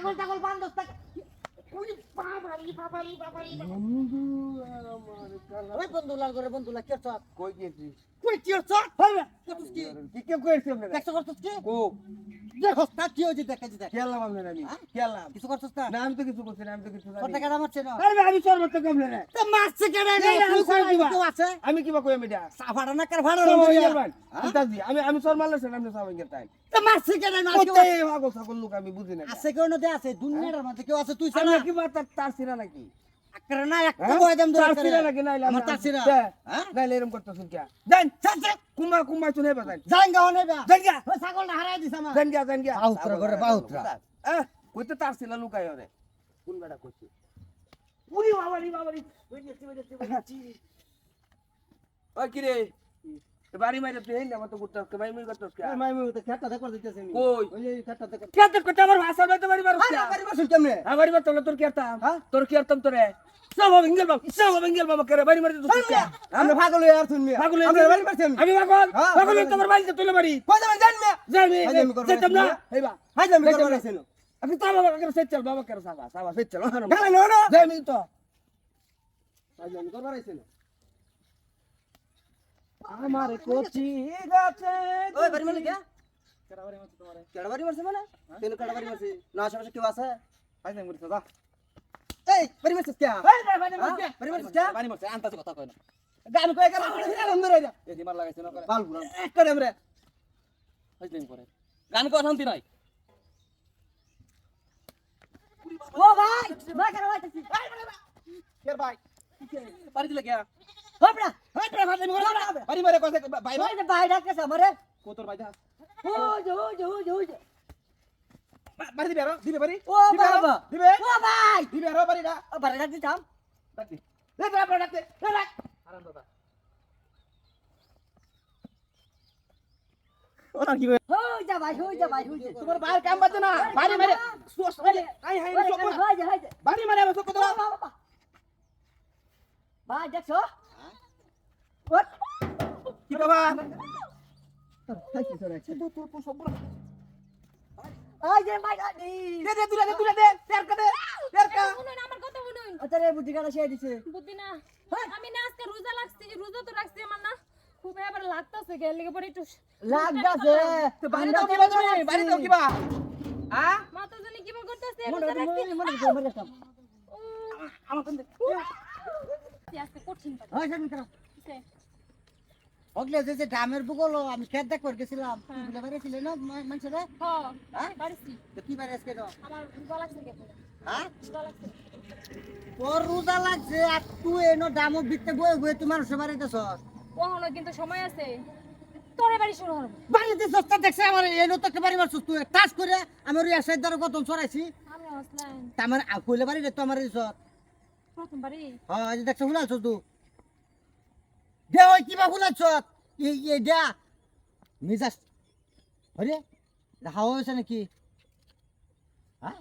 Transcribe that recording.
ছাগল টাগল বান্ধব থাকে কই গেছিস? কই কেছ হইবে কত কি কি কে কইছিস দেখছ করছস কো? দেখো তা কি হইছে দেখ এই খেলাম আপনারা আমি। হ্যাঁ? খেলাম কিছু করছস না? না আমি তো কিছু করছি না আমি তো কিছু কত টাকা দাম আছে না আরে আমি তোর মত কম না তো মারছে কেন এই কই দিবা। কেউ আছে? আমি কিবা কই আমি সাফাড়া না কার ভাড়া সব হয়ে? আমি আমি সর মারলে তো মারছে কেন না লোক আমি বুঝি না। আছে কেউ নদী আছে। দুনিয়ার মধ্যে কেউ আছে তুই কি বাত তার সিরা নাকি? না একটা হ্যাঁ? বয় দাম তার ধরে সিরা নাকি নাইলে আমার তার সিরা। হ্যাঁ? নাইলে এরকম করতেছেন কে? দেন কুম্বা কুম্বা শুনে বাজান জাঙ্গা হনে বা দেন গা ওই ছাগলটা হারাই দিছ আমার। দেন গা দেন গা বাহুত্রা করে, বাহুত্রা। আহ কইতে তার লুকাই ওরে। কোন বেটা কইছে? উনি বাবারি বাবারি। ওই যে ওই যে ওই ওই কি রে? এ বাড়ি মাইরে তুই না মত করতে কে মাই মাই করতে কে? মাই মাই তো খেটা দেখো দিতেছে আমি কই? ওই যে খেটা দেখো কে তো কত আমার ভাষা বাইতে বাড়ি মারছ আরে বাড়ি বসুন কেমনে? বাড়ি মারতে তোর কি আরতাম হ্যাঁ? তোর কি আরতাম তোরে? সব ইঙ্গেল বাবা সব ইঙ্গেল বাবা করে বাড়ি মারতে তুই আমরা পাগল আর শুনমি পাগল আমরা বাড়ি পারছি আমি। আমি পাগল? হ্যাঁ, পাগল। তোমার বাড়িতে তুলে বাড়ি কই যাবেন জানমি যাবি যেতাম না? না। হেবা হাজামি দেখো করব আপনি তো বাবা করে সেট চল বাবা করে সাবা সাবা সেট চল গালে নো না। যাবি তো? হাজামি করব রাইছেন আমার কচি গাছে ওই বাড়ি মানে কে কেডা বাড়ি মারছে মানে? তেন কেডা বাড়ি মারছে। না আশেপাশে কেউ আছে? হাই মুড়ি দাদা এই বাড়ি মারছিস কে? এই বাড়ি মারছে। বাড়ি মারছিস কে? বাড়ি মারছে আনতাছে কথা কই না। গান কই গেল বন্ধ রই যা এই দিমার লাগাইছে না করে। বাল বুড়া এক করে আমরা হাইলেন করে গান কো শান্তি নাই। ও ভাই ভাই কেন ভাইতেছিস কে ভাই? বাড়ি দিলে কে? হপড়া হাই প্রে ভাই আমি করে বাড়ি মারে কইছে ভাই ভাই ভাই যে ভাই ডাকছে আমারে কোতর ভাই দা ও যে ও যে ও যে ও যে বাড়ি দিবে আর দিবে বাড়ি ও বাবা দিবে ও ভাই দিবে আর বাড়ি না ও বাড়ি ডাকছি থাম ডাকতি লে বাবা ডাকতে লে ডাক আরাম দাদা ওরা কি হই যা ভাই হই যা ভাই হই যা তোমার বাইরে কাম বাজে না বাড়ি মারে আই হাই হই সব যা হই যা হই যা বাড়ি মারে সব কথা ভাই দেখছ ওট কি বাবা? আই যে ভাই দাদি দে দে তুলে দে তুলে দে তের কা দে তের কা শুনুন আমার কথা শুনুন। আরে বুদ্ধি কাটা শেয়ার দিছে। বুদ্ধি না। আমি না আজকে রোজা লাগছে রোজা তো রাখছি আমার না। খুব এবার লাগতাছে গেল লেগে পরে একটু লাগ তো বাড়ি দাও কিবা তুমি? বাড়ি দাও কিবা? হ্যাঁ মাথা জানি কিবা করতেছে রোজা রাখছি। মনে মনে মনে কাম আমার কোন আজকে কঠিন পারে হয় সামনে করো ওগলে যে ডামের বুগল আমি খেত দেখ করে গেছিলাম। তুই বাইরে ছিলে না মানুষেরা? হ্যাঁ? হ্যাঁ? তো কি আজকে আমার হ্যাঁ? তোর রোজা লাগছে আর তুই এনো ডামক বিতে বয়ে বয়ে তুই মানুষের বাড়িতে সস ওহনো কিন্তু সময় আছে। তোরে বাড়ি শুরু হবে বাড়িতে সস্তা দেখছে আমার এনো তো একটা বাড়ি মারছিস তুই। টাচ করে আমার ওই আশাই দ্বারা কত ছড়াইছি। আমি আসলাম আমার কইলে বাড়ি রে তো আমার রিসর প্রথম বাড়ি? হ্যাঁ দেখছ তুই দে ওই কিবা হুলাছ এই এই দা। মিজাজ আরে হাওয়া হয়েছে নাকি? হ্যাঁ?